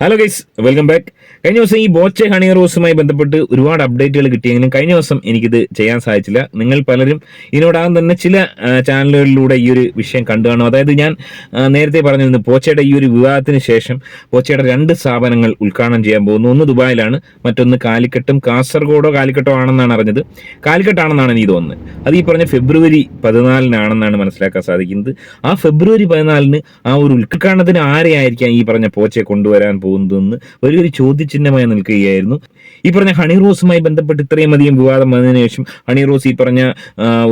Hello guys welcome back കഴിഞ്ഞ ദിവസം ഈ ബോച്ചെ ഹണി റോസുമായി ബന്ധപ്പെട്ട് ഒരുപാട് അപ്ഡേറ്റുകൾ കിട്ടിയെങ്കിലും കഴിഞ്ഞ ദിവസം എനിക്കിത് ചെയ്യാൻ സാധിച്ചില്ല. നിങ്ങൾ പലരും ഇതിനോടകം തന്നെ ചില ചാനലുകളിലൂടെ ഈ ഒരു വിഷയം കണ്ടു കാണും. അതായത് ഞാൻ നേരത്തെ പറഞ്ഞിരുന്നു പോച്ചയുടെ ഈ ഒരു വിവാഹത്തിന് ശേഷം പോച്ചയുടെ രണ്ട് സ്ഥാപനങ്ങൾ ഉദ്ഘാടനം ചെയ്യാൻ പോകുന്നു. ഒന്ന് ദുബായിലാണ് മറ്റൊന്ന് കാലിക്കട്ടും കാസർഗോഡോ കാലിക്കട്ടോ ആണെന്നാണ് അറിഞ്ഞത്. കാലിക്കട്ടാണെന്നാണ് എനിക്ക് തോന്നുന്നത്. അത് ഈ പറഞ്ഞ ഫെബ്രുവരി പതിനാലിനാണെന്നാണ് മനസ്സിലാക്കാൻ സാധിക്കുന്നത്. ആ ഫെബ്രുവരി പതിനാലിന് ആ ഒരു ഉദ്ഘാടനത്തിന് ആരെയായിരിക്കാം ഈ പറഞ്ഞ പോച്ചയെ കൊണ്ടുവരാൻ പോകുന്നതെന്ന് വലിയൊരു ചോദ്യചിഹ്നമായി നിൽക്കുകയായിരുന്നു. ഈ പറഞ്ഞ ഹണി റോസുമായി ബന്ധപ്പെട്ട് ഇത്രയും അധികം വിവാദം വന്നതിന് ശേഷം ഹണി റോസ് ഈ പറഞ്ഞ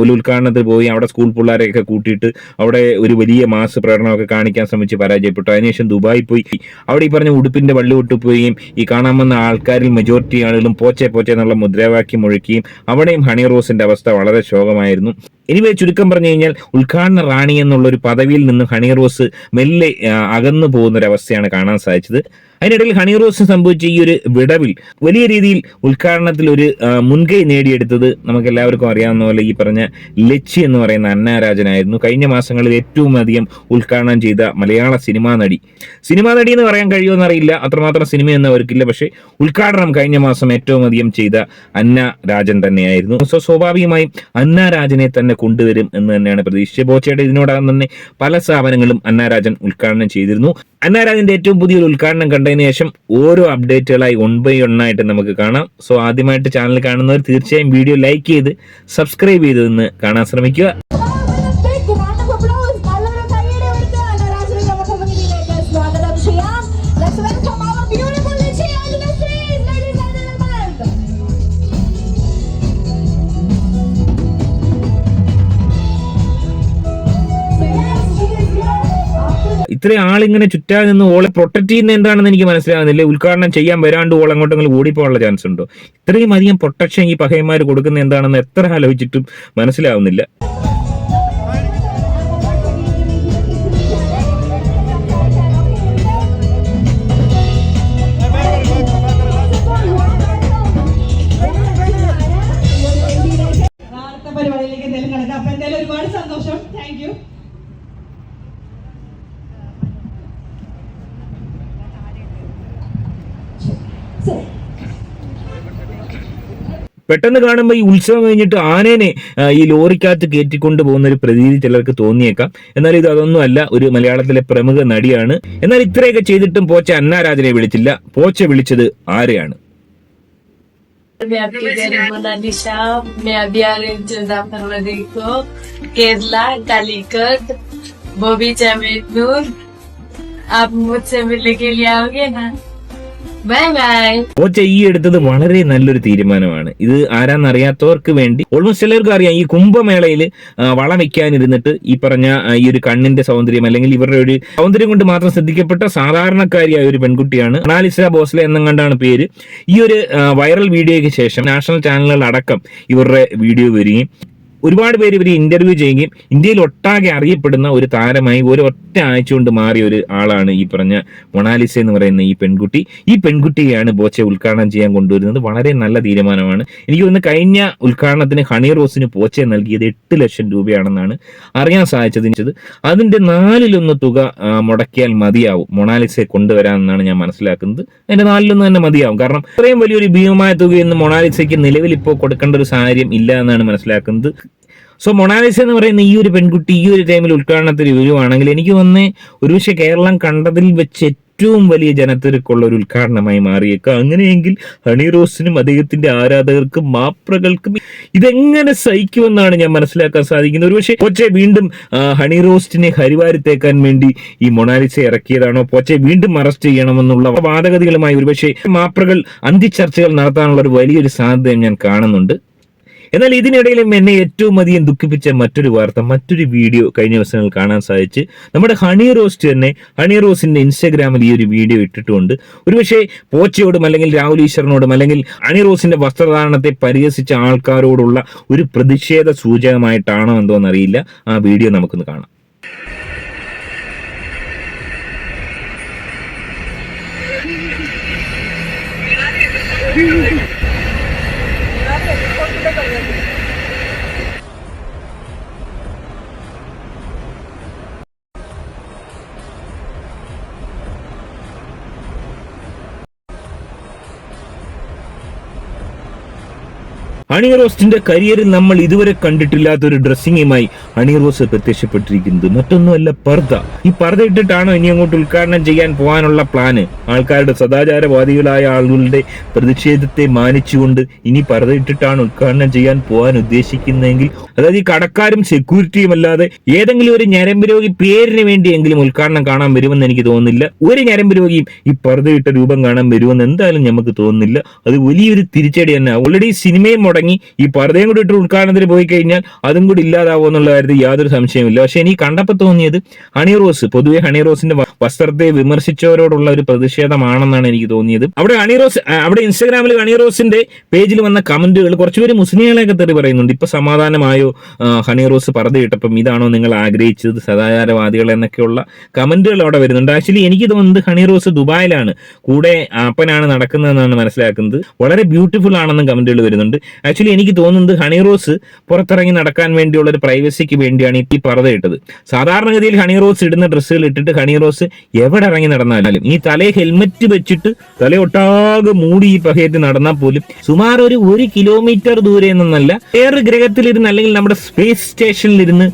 ഒരു ഉദ്ഘാടനത്തിൽ പോയി അവിടെ സ്കൂൾ പിള്ളേരെയൊക്കെ കൂട്ടിയിട്ട് അവിടെ ഒരു വലിയ മാസ് പ്രകടനമൊക്കെ കാണിക്കാൻ ശ്രമിച്ച് പരാജയപ്പെട്ടു. അതിനുശേഷം ദുബായി പോയി. അവിടെ ഈ പറഞ്ഞ ഉടുപ്പിന്റെ വള്ളി വിട്ടുപോവുകയും ഈ കാണാൻ വന്ന ആൾക്കാരിൽ മെജോറിറ്റി ആളുകളും പോച്ചെ പോച്ചെ എന്നുള്ള മുദ്രാവാക്യം മുഴക്കുകയും അവിടെയും ഹണി റോസിന്റെ അവസ്ഥ വളരെ ശോകമായിരുന്നു. എനിവേ ചുരുക്കം പറഞ്ഞു കഴിഞ്ഞാൽ ഉദ്ഘാടന റാണി എന്നുള്ള ഒരു പദവിയിൽ നിന്ന് ഹണി റോസ് മെല്ലെ അകന്നു പോകുന്ന ഒരു അവസ്ഥയാണ് കാണാൻ സാധിച്ചത്. അതിനിടയിൽ ഹണി റോസ് സംഭവിച്ച ഈ ഒരു വിടവിൽ വലിയ രീതിയിൽ ഉദ്ഘാടനത്തിൽ ഒരു മുൻകൈ നേടിയെടുത്തത് നമുക്ക് എല്ലാവർക്കും അറിയാവുന്ന പോലെ ഈ പറഞ്ഞ ലച്ചി എന്ന് പറയുന്ന അന്നാരാജനായിരുന്നു. കഴിഞ്ഞ മാസങ്ങളിൽ ഏറ്റവും അധികം ഉദ്ഘാടനം ചെയ്ത മലയാള സിനിമാ നടി. സിനിമാ നടി എന്ന് പറയാൻ കഴിയുമെന്ന് അറിയില്ല. അത്രമാത്രം സിനിമയൊന്നും അവർക്കില്ല. പക്ഷേ ഉദ്ഘാടനം കഴിഞ്ഞ മാസം ഏറ്റവും അധികം ചെയ്ത അന്ന രാജൻ തന്നെയായിരുന്നു. സോ സ്വാഭാവികമായും അന്ന രാജനെ തന്നെ കൊണ്ടുവരും എന്ന് തന്നെയാണ് പ്രതീക്ഷിച്ചത്. ബോച്ചയുടെ ഇതിനോടകം തന്നെ പല സ്ഥാപനങ്ങളും അന്നാരാജൻ ഉദ്ഘാടനം ചെയ്തിരുന്നു. അന്നാരാജന്റെ ഏറ്റവും പുതിയൊരു ഉദ്ഘാടനം കണ്ടതിന് ശേഷം ഓരോ അപ്ഡേറ്റുകളായി ഒൺ ബൈ ഒണ്ണായിട്ട് നമുക്ക് കാണാം. സോ ആദ്യമായിട്ട് ചാനൽ കാണുന്നവർ തീർച്ചയായും വീഡിയോ ലൈക്ക് ചെയ്ത് സബ്സ്ക്രൈബ് ചെയ്ത് കാണാൻ ശ്രമിക്കുക. ഇത്രയും ആളിങ്ങനെ ചുറ്റാൻ നിന്ന് ഓളെ പ്രൊട്ടക്ട് ചെയ്യുന്ന എന്താണെന്ന് എനിക്ക് മനസ്സിലാകുന്നില്ല. ഉദ്ഘാടനം ചെയ്യാൻ വരാണ്ട് ഓൾ അങ്ങോട്ടെങ്കിലും ഓടിപ്പോകാനുള്ള ചാൻസ് ഉണ്ടോ? ഇത്രയും അധികം പ്രൊട്ടക്ഷൻ ഈ പഹയന്മാർ കൊടുക്കുന്ന എന്താണെന്ന് എത്ര ആലോചിച്ചിട്ടും മനസ്സിലാവുന്നില്ല. പെട്ടെന്ന് കാണുമ്പോൾ ഈ ഉത്സവം കഴിഞ്ഞിട്ട് ആനേനെ ആ, ഈ ലോറിക്കകത്ത് കയറ്റിക്കൊണ്ട് പോകുന്ന ഒരു പ്രതീതി ചിലർക്ക് തോന്നിയേക്കാം എന്നാൽ ഇത് അതൊന്നും അല്ല ഒരു മലയാളത്തിലെ പ്രമുഖ നടിയാണ് എന്നാൽ ഇത്രയൊക്കെ ചെയ്തിട്ടും പോച്ച അന്നാരാജനെ വിളിച്ചില്ല പോച്ച വിളിച്ചത് ആരെയാണ് मैं आपकी गरीब मोनालिसा मैं अभी आ रही हूँ चौदह फरवरी को केरला कालीकट बॉबी चमेटनूर आप मुझसे मिलने के लिए आओगे ना bye bye ഓച്ച ഈ എടുത്തത് വളരെ നല്ലൊരു തീരുമാനമാണ്. ഇത് ആരാന്നറിയാത്തവർക്ക് വേണ്ടി ഓൾമോസ്റ്റ് എല്ലാവർക്കും അറിയാം ഈ കുംഭമേളയിൽ വളം വെക്കാനിരുന്നിട്ട് ഈ പറഞ്ഞ ഈ ഒരു കണ്ണിന്റെ സൗന്ദര്യം അല്ലെങ്കിൽ ഇവരുടെ ഒരു സൗന്ദര്യം കൊണ്ട് മാത്രം ശ്രദ്ധിക്കപ്പെട്ട സാധാരണക്കാരിയായ ഒരു പെൺകുട്ടിയാണ് അനാലിസ ബോസ്ലെ എന്നെങ്ങാണ്ടാണ് പേര്. ഈ ഒരു വൈറൽ വീഡിയോയ്ക്ക് ശേഷം നാഷണൽ ചാനലുകൾ അടക്കം ഇവരുടെ വീഡിയോ വരികയും ഒരുപാട് പേര് ഇവർ ഇന്റർവ്യൂ ചെയ്യുകയും ഇന്ത്യയിൽ ഒട്ടാകെ അറിയപ്പെടുന്ന ഒരു താരമായി ഒരു ഒറ്റ ആഴ്ച കൊണ്ട് മാറിയ ഒരു ആളാണ് ഈ പറഞ്ഞ മൊണാലിസ എന്ന് പറയുന്ന ഈ പെൺകുട്ടി. ഈ പെൺകുട്ടിയെയാണ് ബോച്ചെ ഉദ്ഘാടനം ചെയ്യാൻ കൊണ്ടുവരുന്നത്. വളരെ നല്ല തീരുമാനമാണ്. എനിക്ക് തോന്നുന്നു കഴിഞ്ഞ ഉദ്ഘാടനത്തിന് ഹണി റോസിന് പോച്ചെ നൽകിയത് എട്ട് ലക്ഷം രൂപയാണെന്നാണ് അറിയാൻ സാധിച്ചത്. അതിന്റെ നാലിലൊന്ന് തുക മുടക്കിയാൽ മതിയാവും. മൊണാലിസയെ കൊണ്ടുവരാമെന്നാണ് ഞാൻ മനസ്സിലാക്കുന്നത്. അതിന്റെ നാലിലൊന്ന് തന്നെ മതിയാവും. കാരണം ഇത്രയും വലിയൊരു ഭീമമായ തുകയൊന്നും മൊണാലിസയ്ക്ക് നിലവിൽ ഇപ്പോൾ കൊടുക്കേണ്ട ഒരു സാഹചര്യം ഇല്ല എന്നാണ് മനസ്സിലാക്കുന്നത്. സോ മൊണാലിസ എന്ന് പറയുന്ന ഈ ഒരു പെൺകുട്ടി ഈ ഒരു ടൈമിൽ ഉദ്ഘാടനത്തിൽ വരുവാണെങ്കിൽ എനിക്ക് വന്ന് ഒരുപക്ഷെ കേരളം കണ്ടതിൽ വെച്ച് ഏറ്റവും വലിയ ജനത്തിരക്കുള്ള ഒരു ഉദ്ഘാടനമായി മാറിയേക്കാം. അങ്ങനെയെങ്കിൽ ഹണി റോസിനും അദ്ദേഹത്തിന്റെ ആരാധകർക്കും മാപ്രകൾക്കും ഇതെങ്ങനെ സഹിക്കുമെന്നാണ് ഞാൻ മനസ്സിലാക്കാൻ സാധിക്കുന്നത്. ഒരുപക്ഷെ പൊച്ചെ വീണ്ടും ഹണി റോസ്റ്റിനെ ഹരിവാരിത്തേക്കാൻ വേണ്ടി ഈ മൊണാലിസ ഇറക്കിയതാണോ? പൊച്ചെ വീണ്ടും അറസ്റ്റ് ചെയ്യണമെന്നുള്ള വാദഗതികളുമായി ഒരുപക്ഷെ മാപ്രകൾ അന്തിച്ചർച്ചകൾ നടത്താനുള്ള ഒരു വലിയൊരു സാധ്യത ഞാൻ കാണുന്നുണ്ട്. എന്നാൽ ഇതിനിടയിലും എന്നെ ഏറ്റവും അധികം ദുഃഖിപ്പിച്ച മറ്റൊരു വാർത്ത മറ്റൊരു വീഡിയോ കഴിഞ്ഞ ദിവസങ്ങളിൽ കാണാൻ സാധിച്ച് നമ്മുടെ ഹണി റോസ്റ്റ് തന്നെ ഹണി റോസിന്റെ ഇൻസ്റ്റാഗ്രാമിൽ ഈ ഒരു വീഡിയോ ഇട്ടിട്ടുണ്ട് ഒരുപക്ഷെ പോച്ചയോടും അല്ലെങ്കിൽ രാഹുൽ ഈശ്വറിനോടും അല്ലെങ്കിൽ ഹണി റോസിന്റെ വസ്ത്രധാരണത്തെ പരിഹസിച്ച ആൾക്കാരോടുള്ള ഒരു പ്രതിഷേധ സൂചകമായിട്ടാണോ എന്തോന്നറിയില്ല ആ വീഡിയോ നമുക്കൊന്ന് കാണാം Thank you. とこに ഹണി റോസ്റ്റിന്റെ കരിയറിൽ നമ്മൾ ഇതുവരെ കണ്ടിട്ടില്ലാത്ത ഒരു ഡ്രസ്സിങ്ങുമായി അണിയർ റോസ് പ്രത്യക്ഷപ്പെട്ടിരിക്കുന്നത്. മറ്റൊന്നുമല്ല പർദ്ദ. ഈ പർദ്ദ ഇട്ടിട്ടാണോ ഇനി അങ്ങോട്ട് ഉദ്ഘാടനം ചെയ്യാൻ പോകാനുള്ള പ്ലാന് ആൾക്കാരുടെ സദാചാരവാദികളായ ആളുകളുടെ പ്രതിഷേധത്തെ മാനിച്ചുകൊണ്ട് ഇനി പർദ്ദ ഇട്ടിട്ടാണ് ഉദ്ഘാടനം ചെയ്യാൻ പോകാൻ ഉദ്ദേശിക്കുന്നതെങ്കിൽ അതായത് ഈ കടക്കാരും സെക്യൂരിറ്റിയും അല്ലാതെ ഏതെങ്കിലും ഒരു ഞരമ്പ് രോഗി പേരിന് വേണ്ടിയെങ്കിലും ഉദ്ഘാടനം കാണാൻ വരുമെന്ന് എനിക്ക് തോന്നുന്നില്ല. ഒരു ഞരമ്പ് രോഗിയും ഈ ഇട്ട രൂപം കാണാൻ വരുമെന്ന് എന്തായാലും നമുക്ക് തോന്നുന്നില്ല. അത് വലിയൊരു തിരിച്ചടി തന്നെ. ഓൾറെഡി സിനിമയും മുടങ്ങി. ഈ പർദ്ദയും കൂടി ഇട്ട് ഉദ്ഘാടനത്തിന് പോയി കഴിഞ്ഞാൽ അതും കൂടി ഇല്ലാതാവോ എന്നുള്ള കാര്യത്തിൽ യാതൊരു സംശയമില്ല പക്ഷെ എനിക്ക് കണ്ടപ്പോൾ തോന്നിയത് ഹണി റോസ് പൊതുവെ ഹണി റോസിന്റെ വസ്ത്രത്തെ വിമർശിച്ചവരോടുള്ള ഒരു പ്രതിഷേധമാണെന്നാണ് എനിക്ക് തോന്നിയത്. അവിടെ ഹണി റോസ് അവിടെ ഇൻസ്റ്റാഗ്രാമിൽ ഹണി റോസിന്റെ പേജിൽ വന്ന കമന്റുകൾ കുറച്ചുപേര് മുസ്ലിങ്ങളെയൊക്കെ തെറി പറയുന്നുണ്ട്. ഇപ്പൊ സമാധാനമായോ ഹണി റോസ് ഇതാണോ നിങ്ങൾ ആഗ്രഹിച്ചത് സദാചാരവാദികൾ എന്നൊക്കെയുള്ള കമന്റുകൾ അവിടെ വരുന്നുണ്ട്. ആക്ച്വലി എനിക്ക് തോന്നുന്നത് ഹണി റോസ് ദുബായിലാണ്. കൂടെ അപ്പനാണ് നടക്കുന്നതെന്നാണ് മനസ്സിലാക്കുന്നത്. വളരെ ബ്യൂട്ടിഫുൾ ആണെന്നും കമന്റുകൾ വരുന്നുണ്ട്. ആക്ച്വലി എനിക്ക് തോന്നുന്നത് ഹണി റോസ് പുറത്തിറങ്ങി നടക്കാൻ വേണ്ടിയുള്ള ഒരു പ്രൈവസിക്ക് വേണ്ടിയാണ് ഈ പർദ്ദ ഇട്ടത്. സാധാരണഗതിയിൽ ഹണി റോസ് ഇടുന്ന ഡ്രസ്സുകൾ ഇട്ടിട്ട് ഹണി റോസ് എവിടെ ഇറങ്ങി നടന്നാലും ഈ തലയെ ഹെൽമെറ്റ് വെച്ചിട്ട് തലയൊട്ടാകെ മൂടി ഈ പകയറ്റ് നടന്നാൽ പോലും സുമാർ ഒരു ഒരു കിലോമീറ്റർ ദൂരെ നിന്നല്ല വേറെ ഗ്രഹത്തിലിരുന്ന് അല്ലെങ്കിൽ നമ്മുടെ സ്പേസ് സ്റ്റേഷനിലിരുന്ന്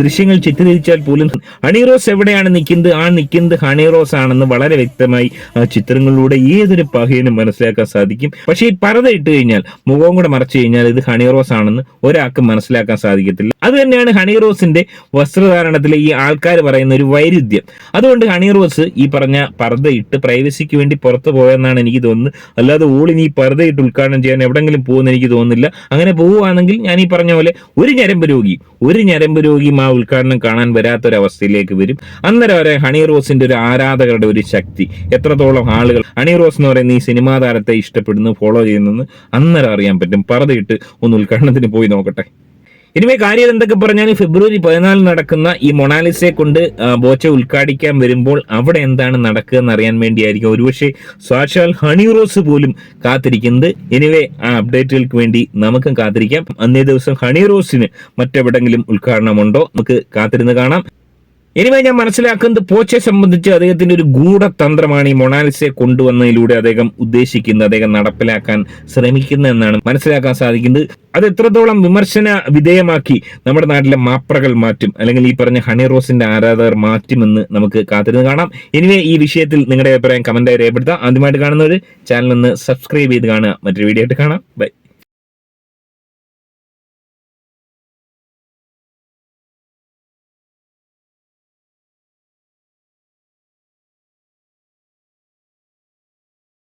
ദൃശ്യങ്ങൾ ചിത്രീകരിച്ചാൽ പോലും ഹണി റോസ് എവിടെയാണ് നിൽക്കുന്നത്? ആ നിൽക്കുന്നത് ഹണി റോസ് ആണെന്ന് വളരെ വ്യക്തമായി ചിത്രങ്ങളിലൂടെ ഏതൊരു പകയനും മനസ്സിലാക്കാൻ സാധിക്കും. പക്ഷേ ഈ പർദ്ദ ഇട്ട് കഴിഞ്ഞാൽ മുഖവും കൂടെ മറച്ചു കഴിഞ്ഞാൽ ഇത് ഹണി റോസ് ആണെന്ന് ഒരാൾക്ക് മനസ്സിലാക്കാൻ സാധിക്കത്തില്ല. അത് തന്നെയാണ് ഹണി റോസിന്റെ വസ്ത്രധാരണത്തിലെ ഈ ആൾക്കാർ പറയുന്ന ഒരു വൈരുദ്ധ്യം. അതുകൊണ്ട് ഹണി റോസ് ഈ പറഞ്ഞ പർദ്ദ ഇട്ട് പ്രൈവസിക്ക് വേണ്ടി പുറത്തു പോയെന്നാണ് എനിക്ക് തോന്നുന്നത്. അല്ലാതെ ഓളിനി ഈ പർദ്ദ ഇട്ട് ഉദ്ഘാടനം ചെയ്യാൻ എവിടെങ്കിലും പോകുമെന്ന് എനിക്ക് തോന്നുന്നില്ല. അങ്ങനെ പോവുകയാണെങ്കിൽ ഞാൻ ഈ പറഞ്ഞ പോലെ ഒരു ഞരമ്പ് രോഗി ഒരു ഞരമ്പ് രോഗിയും ആ ഉദ്ഘാടനം കാണാൻ വരാത്തൊരവസ്ഥയിലേക്ക് വരും. അന്നേരം വരെ ഹണി റോസിന്റെ ഒരു ആരാധകരുടെ ഒരു ശക്തി. എത്രത്തോളം ആളുകൾ ഹണി റോസ് എന്ന് പറയുന്ന ഈ സിനിമാ താരത്തെ ഇഷ്ടപ്പെടുന്നു ഫോളോ ചെയ്യുന്നു അന്നേരം അറിയാൻ പറ്റും. പർദ്ദയിട്ട് ഒന്ന് ഉദ്ഘാടനത്തിന് പോയി നോക്കട്ടെ. ഇനിമേ കാര്യം എന്തൊക്കെ പറഞ്ഞാൽ ഫെബ്രുവരി പതിനാലിന് നടക്കുന്ന ഈ മൊണാലിസയെ കൊണ്ട് ബോച്ച ഉദ്ഘാടിക്കാൻ വരുമ്പോൾ അവിടെ എന്താണ് നടക്കുക എന്ന് അറിയാൻ വേണ്ടിയായിരിക്കും. ഒരുപക്ഷെ സാക്ഷാൽ ഹണി റോസ് പോലും കാത്തിരിക്കുന്നത്. എനിവേ ആ അപ്ഡേറ്റുകൾക്ക് വേണ്ടി നമുക്കും കാത്തിരിക്കാം. അന്നേ ദിവസം ഹണി റോസിന് മറ്റെവിടെങ്കിലും ഉദ്ഘാടനമുണ്ടോ? നമുക്ക് കാത്തിരുന്ന് കാണാം. എനിവേ ഞാൻ മനസ്സിലാക്കുന്നത് പോച്ചയെ സംബന്ധിച്ച് അദ്ദേഹത്തിന്റെ ഒരു ഗൂഢതന്ത്രമാണ് ഈ മൊണാലിസയെ കൊണ്ടുവന്നതിലൂടെ അദ്ദേഹം ഉദ്ദേശിക്കുന്നത് അദ്ദേഹം നടപ്പിലാക്കാൻ ശ്രമിക്കുന്നത് എന്നാണ് മനസ്സിലാക്കാൻ സാധിക്കുന്നത്. അത് എത്രത്തോളം വിമർശന വിധേയമാക്കി നമ്മുടെ നാട്ടിലെ മാപ്രകൾ മാറ്റും അല്ലെങ്കിൽ ഈ പറഞ്ഞ ഹണി റോസിന്റെ ആരാധകർ മാറ്റുമെന്ന് നമുക്ക് കാത്തിരുന്ന് കാണാം. എനിവേ ഈ വിഷയത്തിൽ നിങ്ങളുടെ അഭിപ്രായം കമന്റായി രേഖപ്പെടുത്താം. ആദ്യമായിട്ട് കാണുന്നവർ ചാനൽ ഒന്ന് സബ്സ്ക്രൈബ് ചെയ്ത് കാണുക. മറ്റൊരു വീഡിയോ ആയിട്ട് കാണാം. ബൈ